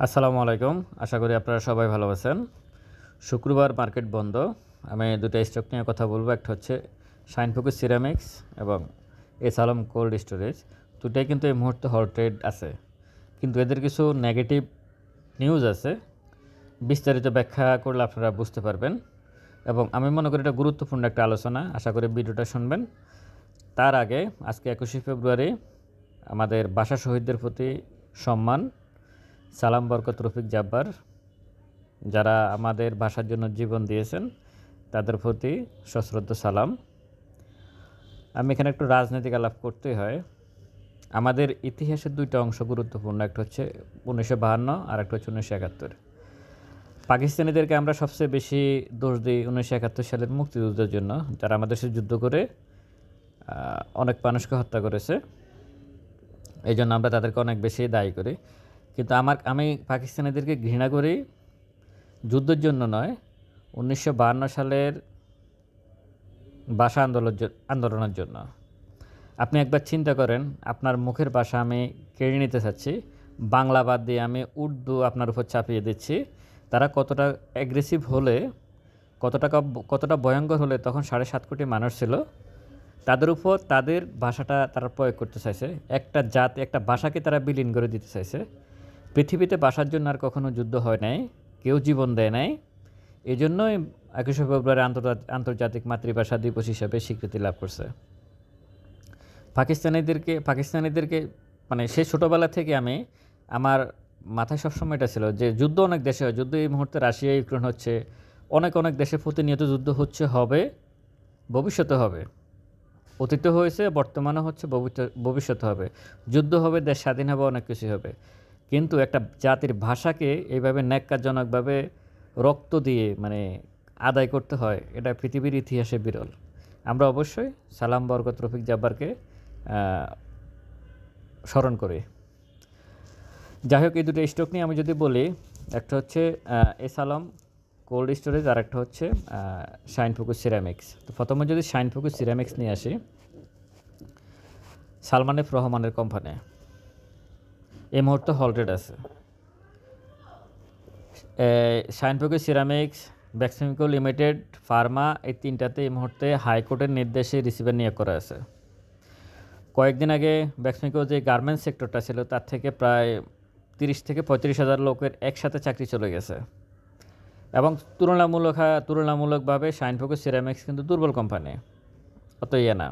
আসসালামু আলাইকুম। আশা করি আপনারা সবাই ভালো আছেন। শুক্রবার মার্কেট বন্ধ। আমি দুটো স্টক নিয়ে কথা বলব। একটা হচ্ছে শাইন ফোকাস সিরামিক্স এবং এস আলম কোল্ড স্টোরেজ। দুটাই কিন্তু এই মুহূর্তে হল ট্রেড আছে। কিন্তু এদের কিছু নেগেটিভ নিউজ আছে। বিস্তারিত ব্যাখ্যা করলে আপনারা বুঝতে পারবেন। এবং আমি মনে করি এটা গুরুত্বপূর্ণ একটা আলোচনা। আশা করি ভিডিওটা শুনবেন। তার আগে আজকে একুশে ফেব্রুয়ারি আমাদের বাসা শহীদদের প্রতি সম্মান। সালাম বরকত রফিক জাব্বার। যারা আমাদের ভাষার জন্য জীবন দিয়েছেন, তাদের প্রতি সশ্রদ্ধ সালাম। আমি এখানে একটু রাজনৈতিক আলাপ করতে হয়। আমাদের ইতিহাসের দুইটা অংশ গুরুত্বপূর্ণ, একটা হচ্ছে উনিশশো বাহান্ন আর একটা হচ্ছে উনিশশো একাত্তর। পাকিস্তানিদেরকে আমরা সবচেয়ে বেশি দোষ দিই উনিশশো একাত্তর সালের মুক্তিযুদ্ধের জন্য। যারা আমাদের সাথে যুদ্ধ করে অনেক মানুষকে হত্যা করেছে। এই জন্য আমরা তাদেরকে অনেক বেশি দায়ী করি। কিন্তু আমার, আমি পাকিস্তানিদেরকে ঘৃণা করি যুদ্ধের জন্য নয়। উনিশশো সালের ভাষা আন্দোলন আন্দোলনের জন্য। আপনি একবার চিন্তা করেন, আপনার মুখের ভাষা আমি কেড়ে নিতে চাচ্ছি। বাংলা বাদ দিয়ে আমি উর্দু আপনার উপর চাপিয়ে দিচ্ছি। তারা কতটা অ্যাগ্রেসিভ হলে, কতটা কতটা ভয়ঙ্কর হলে তখন সাড়ে সাত কোটি মানুষ ছিল। তাদের উপর তাদের ভাষাটা তারা প্রয়োগ করতে চাইছে। একটা জাত, একটা ভাষাকে তারা বিলীন করে দিতে চাইছে। পৃথিবীতে বাসার জন্য আর কখনো যুদ্ধ হয় নাই, কেউ জীবন দেয় নাই। এই জন্যই একুশে ফেব্রুয়ারি আন্তর্জাতিক মাতৃভাষা দিবস হিসাবে স্বীকৃতি লাভ করছে। পাকিস্তানিদেরকে পাকিস্তানিদেরকে মানে সেই ছোটোবেলা থেকে আমি আমার মাথায় সবসময় এটা ছিল যে যুদ্ধ অনেক দেশে হয়, যুদ্ধ এই মুহূর্তে রাশিয়া, ইউক্রেন হচ্ছে, অনেক অনেক দেশে প্রতিনিয়ত যুদ্ধ হচ্ছে, হবে, ভবিষ্যতে হবে। অতীতে হয়েছে বর্তমানে হচ্ছে ভবিষ্য- ভবিষ্যতে হবে। যুদ্ধ হবে, দেশ স্বাধীন হবে, অনেক কিছু হবে। কিন্তু একটা জাতির ভাষাকে এইভাবে ন্যাক্কারজনকভাবে রক্ত দিয়ে মানে আদায় করতে হয়, এটা পৃথিবীর ইতিহাসে বিরল। আমরা অবশ্যই সালাম বরকত রফিক জাব্বারকে স্মরণ করি। যাই হোক, এই দুটো স্টক নিয়ে আমি যদি বলি, একটা হচ্ছে এস আলম কোল্ড স্টোরেজ, আর একটা হচ্ছে শাইন ফুকুস সিরামিক্স। তো প্রথমে যদি শাইন ফুকুস সিরামিক্স নিয়ে আসি, সালমান এফ রহমানের কোম্পানি। এই মুহূর্তে হলটেড আছে। Shinepukur ceramics Beximco limited pharma এই তিনটাতে এই মুহূর্তে হাইকোর্টের নির্দেশে রিসিভার নিয়োগ করা আছে। কয়েকদিন আগে ব্যাক্সমিকো যে গার্মেন্টস সেক্টরটা ছিল, তার থেকে প্রায় তিরিশ থেকে পঁয়ত্রিশ হাজার লোকের একসাথে চাকরি চলে গেছে। এবং তুলনামূলক তুলনামূলকভাবে শাইন ফোকাস সিরামিক্স কিন্তু দুর্বল কোম্পানি অত ইয়ে না।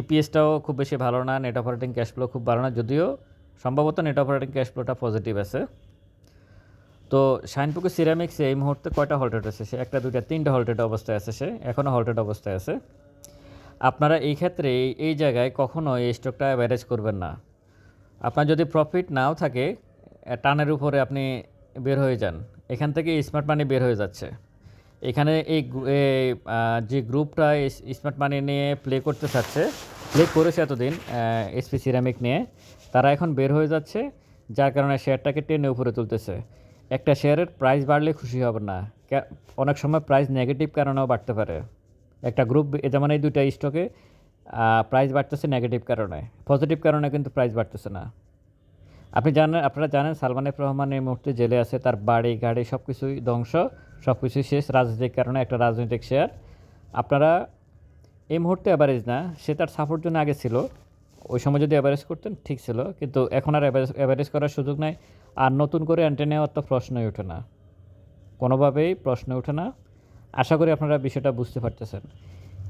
ইপিএসটাও খুব বেশি ভালো না নেট অপারেটিং ক্যাশ ফ্লো খুব ভালো না, যদিও সম্ভবত নেট অপারেটিং ক্যাশ ফ্লোটা পজিটিভ আছে। তো শাইনপুকুর সিরামিক্সে এই মুহূর্তে কয়টা হল্টেড আছে? সে একটা, দুইটা, তিনটা হল্টেড অবস্থায় আছে সে। এখনও হল্টেড অবস্থায় আছে। আপনারা এই ক্ষেত্রে এই- জায়গায় কখনো এই স্টকটা অ্যাভারেজ করবেন না। আপনার যদি প্রফিট নাও থাকে টানের উপরে আপনি বের হয়ে যান। এখান থেকে স্মার্ট মানি বের হয়ে যাচ্ছে। এখানে এই যে গ্রুপটা স্মার্ট মানি নিয়ে প্লে করতে চাচ্ছে প্লে করেছে এতদিন এসপি সিরামিক নিয়ে। তারা এখন বের হয়ে যাচ্ছে, যার কারণে শেয়ারটাকে টেনে উপরে তুলতেছে। একটা শেয়ারের প্রাইস বাড়লে খুশি হবে না। অনেক সময় প্রাইস নেগেটিভ কারণেও বাড়তে পারে। একটা গ্রুপ যেমন এই দুইটা স্টকে প্রাইস বাড়তেছে নেগেটিভ কারণে। পজিটিভ কারণে কিন্তু প্রাইস বাড়তেছে না। আপনি জানেন আপনারা জানেন সালমান এফ রহমান এই মুহূর্তে জেলে আছে, তার বাড়ি গাড়ি সব কিছুই ধ্বংস সব কিছুই শেষ রাজনৈতিক কারণে একটা রাজনৈতিক শেয়ার। আপনারা এই মুহূর্তে অ্যাভারেজ না, সে তার সাপোর্ট জন্য আগে ছিল। ওই সময় যদি অ্যাভারেজ করতেন, ঠিক ছিল। কিন্তু এখন আর অ্যাভারেজ অ্যাভারেজ করার সুযোগ নাই। আর নতুন করে অ্যান্টে নেওয়ার তো প্রশ্নই ওঠে না। কোনোভাবেই প্রশ্ন ওঠে না। আশা করি আপনারা বিষয়টা বুঝতে পারতেছেন।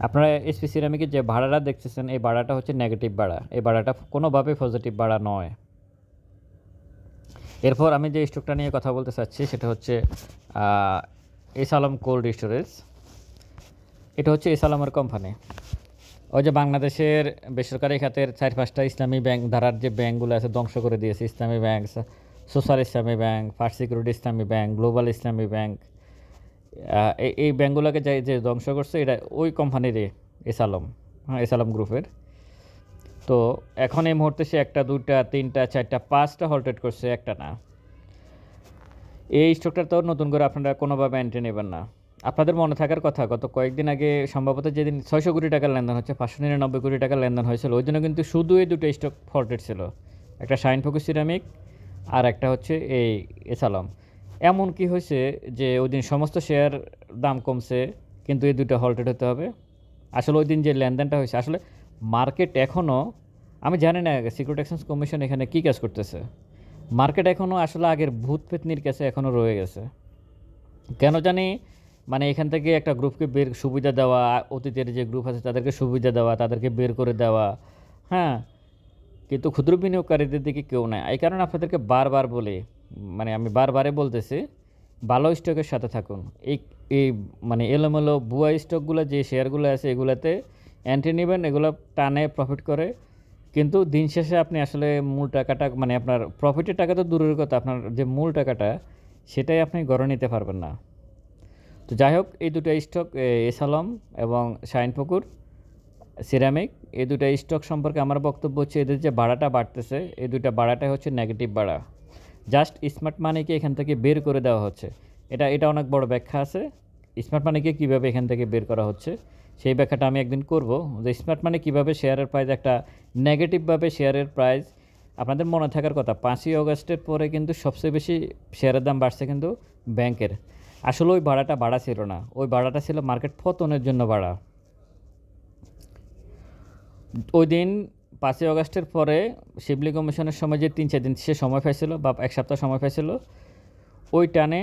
আপনারা এসপি সিরামিকের যে ভাড়াটা দেখতেছেন, এই ভাড়াটা হচ্ছে নেগেটিভ ভাড়া। এই ভাড়াটা কোনোভাবেই পজিটিভ ভাড়া নয়। এরপর আমি যে স্টকটা নিয়ে কথা বলতে চাচ্ছি, সেটা হচ্ছে এস আলম কোল্ড স্টোরেজ এটা হচ্ছে এস আলমের কোম্পানি ওই যে বাংলাদেশের বেসরকারি খাতের চার পাঁচটা ইসলামী ব্যাংক ধারার যে ব্যাংকগুলো আছে ধ্বংস করে দিয়েছে, Islami bank, social Islami bank, first security Islami bank, global Islami bank এই এই ব্যাংকগুলোকে যে যে ধ্বংস করছে, এটা ওই কোম্পানিরই এস আলম হ্যাঁ এস আলম গ্রুপের। তো এখন এই মুহূর্তে সে একটা, দুইটা, তিনটা, চারটা, পাঁচটা হলটেড করছে, একটা না। এই স্টকটা তো নতুন করে আপনারা কোনোভাবে এন্ট্রি নেবেন না। আপনাদের মনে থাকার কথা, গত কয়েকদিন আগে সম্ভবত যেদিন ছয়শো কোটি টাকার লেনদেন হচ্ছে, পাঁচশো নিরানব্বই কোটি টাকার লেনদেন হয়েছিল, ওই জন্য কিন্তু শুধু এই দুটো স্টক ফল্টেড ছিল। একটা শাইন ফোকাস সিরামিক আর একটা হচ্ছে এই এসালম এমন কি হয়েছে যে ওই দিন সমস্ত শেয়ার দাম কমছে, কিন্তু এই দুটো হল্টেড হতে হবে। আসলে ওই দিন যে লেনদেনটা হয়েছে, আসলে মার্কেট এখনও আমি জানি না সিকিউরিটি এক্সচেঞ্জ কমিশন এখানে কী কাজ করতেছে। মার্কেট এখনও আসলে আগের ভূত পেতনির কাছে এখনও রয়ে গেছে। কেন জানি মানে এখান থেকে একটা গ্রুপকে বের, সুবিধা দেওয়া, অতীতের যে গ্রুপ আছে তাদেরকে সুবিধা দেওয়া, তাদেরকে বের করে দেওয়া হ্যাঁ? কিন্তু ক্ষুদ্র বিনিয়োগকারীদের দিকে কেউ নাই। এই কারণে আপনাদেরকে বারবার বলে মানে আমি বারবারে বলতেছি, ভালো স্টকের সাথে থাকুন। এই এই মানে এলোমেলো বুয়া স্টকগুলো, যে শেয়ারগুলো আছে এগুলোতে অ্যান্টি নেবেন, এগুলো টানে প্রফিট করে। কিন্তু দিন শেষে আপনি আসলে মূল টাকাটা মানে আপনার প্রফিটের টাকা তো দূরের কথা, আপনার যে মূল টাকাটা, সেটাই আপনি গড়ে নিতে পারবেন না। তো যাই হোক, এই দুটো স্টক এসালম এবং শাইনপুকুর সিরামিক, এই দুটো স্টক সম্পর্কে আমার বক্তব্য হচ্ছে এদের যে ভাড়াটা বাড়তেছে, এই দুইটা ভাড়াটাই হচ্ছে নেগেটিভ ভাড়া জাস্ট স্মার্ট মানিকে এখান থেকে বের করে দেওয়া হচ্ছে। এটা এটা অনেক বড় ব্যাখ্যা আছে। স্মার্ট মানিকে কীভাবে এখান থেকে বের করা হচ্ছে, সেই ব্যাখ্যাটা আমি একদিন করব। যে স্মার্ট মানি কীভাবে শেয়ারের প্রাইস একটা নেগেটিভভাবে শেয়ারের প্রাইস আপনাদের মনে থাকার কথা, পাঁচই অগস্টের পরে কিন্তু সবচেয়ে বেশি শেয়ারের দাম বাড়ছে কিন্তু ব্যাংকের আসলে ওই ভাড়াটা বাড়া ছিল না। ওই ভাড়াটা ছিল মার্কেট পতনের জন্য ভাড়া। ওই দিন পাঁচই অগস্টের পরে শিবলি কমিশনের সময় যে তিন, চার দিন সে সময় পাইছিল বা এক সপ্তাহ সময় পাইছিল, ওই টানে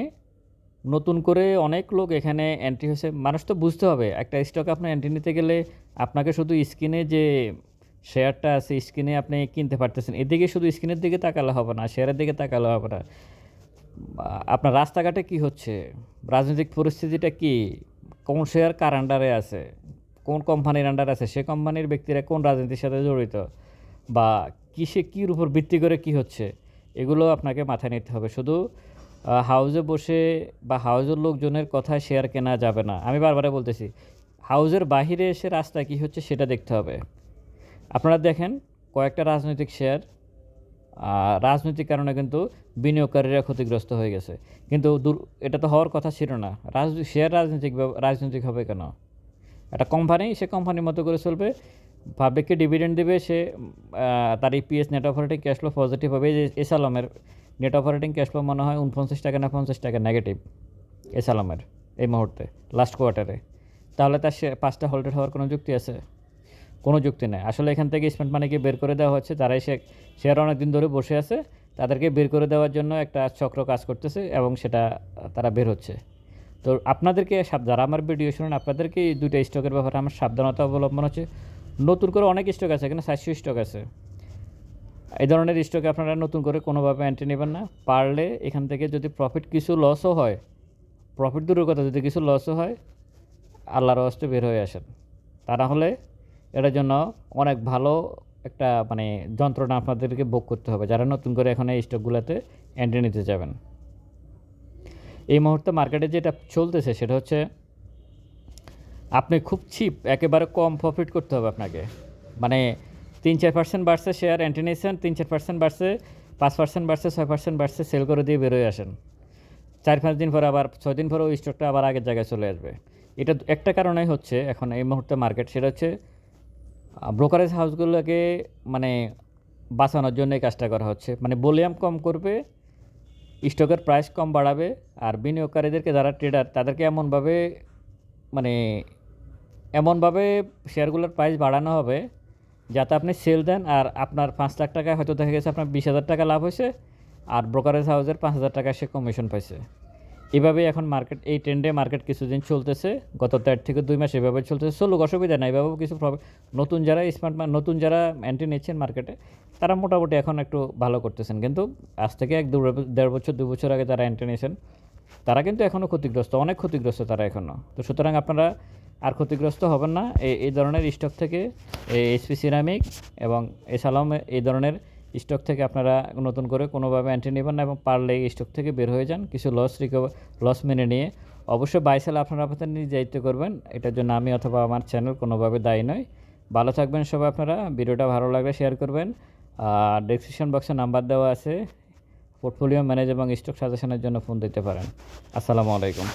নতুন করে অনেক লোক এখানে এন্ট্রি হয়েছে। মানুষ তো বুঝতে হবে, একটা স্টক আপনি এন্ট্রি নিতে গেলে আপনাকে শুধু স্ক্রিনে যে শেয়ারটা আছে স্ক্রিনে আপনি কিনতে পারতেছেন, এদিকে শুধু স্ক্রিনের দিকে তাকালে হবে না শেয়ারের দিকে তাকালে হবে না। আপনার রাস্তাঘাটে কি হচ্ছে? রাজনৈতিক পরিস্থিতিটা কি? কোন শেয়ার কার আন্ডারে আছে? কোন কোম্পানির আন্ডারে আছে? সে কোম্পানির ব্যক্তিরা কোন রাজনীতির সাথে জড়িত? বা কিসে কীর উপর ভিত্তি করে কি হচ্ছে? এগুলো আপনাকে মাথায় নিতে হবে। শুধু হাউজে বসে বা হাউজের লোকজনের কথায় শেয়ার কেনা যাবে না। আমি বারবারে বলতেছি হাউজের বাহিরে এসে রাস্তায় কী হচ্ছে সেটা দেখতে হবে। আপনারা দেখেন, কয়েকটা রাজনৈতিক শেয়ার রাজনৈতিক কারণে কিন্তু বিনিয়োগকারীরা ক্ষতিগ্রস্ত হয়ে গেছে। কিন্তু দূর, এটা তো হওয়ার কথা ছিল না। রাজনৈতিক শেয়ার রাজনৈতিক রাজনৈতিক হবে কেন? একটা কোম্পানি সে কোম্পানির মতো করে চলবে। পাবলিককে ডিভিডেন্ড দেবে, সে তার EPS net operating cash flow positive হবে। যে এসালমের নেট অপারেটিং ক্যাশ ফ্লো মনে হয় উনপঞ্চাশ টাকা না পঞ্চাশ টাকা নেগেটিভ এসালমের এই মুহূর্তে লাস্ট কোয়ার্টারে তাহলে তার সে, পাঁচটা হোল্ডেড হওয়ার কোনো যুক্তি আছে? কোনো যুক্তি নেই। আসলে এখান থেকে স্পেন্ট মানিকে বের করে দেওয়া হচ্ছে। যারাই সে শেয়ার অনেক দিন ধরে বসে আছে। তাদেরকে বের করে দেওয়ার জন্য একটা চক্র কাজ করতেছে এবং সেটা তারা বের হচ্ছে। তো আপনাদেরকে যারা আমার ভিডিও শুনেন, আপনাদেরকে এই দুইটা স্টকের ব্যাপারে আমার সাবধানতা অবলম্বন হচ্ছে। নতুন করে অনেক স্টক আছে এখানে সাতশো স্টক আছে। এই ধরনের স্টকে আপনারা নতুন করে কোনোভাবে এন্ট্রি নেবেন না। পারলে এখান থেকে যদি প্রফিট কিছু লসও হয় প্রফিট দূরের কথা, যদি কিছু লসও হয়, আল্লাহর হস্তে বের হয়ে আসেন। তা না হলে এটার জন্য অনেক ভালো একটা মানে যন্ত্রণা আপনাদেরকে ভোগ করতে হবে। যারা নতুন করে এখন এই স্টকগুলোতে এন্ট্রি নিতে যাবেন। এই মুহূর্তে মার্কেটে যেটা চলতেছে সেটা হচ্ছে, আপনি খুব চিপ একেবারে কম প্রফিট করতে হবে আপনাকে। মানে তিন চার পার্সেন্ট বাড়ছে শেয়ার এন্ট্রি নিয়েছেন, তিন চার পার্সেন্ট বাড়ছে, পাঁচ পার্সেন্ট বাড়ছে, ছয় পার্সেন্ট বাড়ছে সেল করে দিয়ে বেরোয় আসেন। চার পাঁচ দিন পরে আবার, ছয় দিন পরে ওই স্টকটা আবার আগের জায়গায় চলে আসবে। এটা একটা কারণেই হচ্ছে এখন এই মুহূর্তে মার্কেট সেটা হচ্ছে ব্রোকারেজ হাউসগুলোকে মানে বাঁচানোর জন্য এই কাজটা করা হচ্ছে। মানে ভলিউম কম করবে স্টকের প্রাইস কম বাড়াবে, আর বিনিয়োগকারীদেরকে যারা ট্রেডার তাদেরকে এমনভাবে মানে এমনভাবে শেয়ারগুলোর প্রাইস বাড়ানো হবে যাতে আপনি সেল দেন, আর আপনার পাঁচ লাখ টাকায় হয়তো দেখা গেছে আপনার বিশ হাজার টাকা লাভ হয়েছে, আর ব্রোকারেজ হাউসের পাঁচ হাজার টাকা সে কমিশন পাইছে। এভাবেই এখন মার্কেট এই ট্রেন্ডে মার্কেট কিছুদিন চলতেছে। গত দেড় থেকে দুই মাস এভাবে চলতেছে। চলুক, অসুবিধা নাই। এভাবেও কিছু নতুন যারা স্মার্ট নতুন যারা এন্ট্রি নিচ্ছেন মার্কেটে তারা মোটামুটি এখন একটু ভালো করতেছেন। কিন্তু আজ থেকে এক দু দেড় বছর, দু বছর আগে যারা এন্ট্রি নিয়েছেন, তারা কিন্তু এখনও ক্ষতিগ্রস্ত, অনেক ক্ষতিগ্রস্ত তারা এখনও তো সুতরাং আপনারা আর ক্ষতিগ্রস্ত হবেন না। এই ধরনের স্টক থেকে এসপি সিরামিক এবং এসালাম এই ধরনের স্টক থেকে আপনারা নতুন করে কোনোভাবে এন্ট্রি নেবেন না এবং পারলে স্টক থেকে বের হয়ে যান। কিছু লস রিকভার লস মেনে নিয়ে। অবশ্যই বাইসেল আপনারা আপনাদের নিজ দায়িত্ব করবেন। এটার জন্য আমি অথবা আমার চ্যানেল কোনোভাবে দায়ী নয় ভালো থাকবেন সবাই আপনারা। ভিডিওটা ভালো লাগলে শেয়ার করবেন। আর ডেসক্রিপশন বক্সে নাম্বার দেওয়া আছে। পোর্টফোলিও ম্যানেজ এবং স্টক সাজেশনের জন্য ফোন দিতে পারেন। আসসালামু আলাইকুম।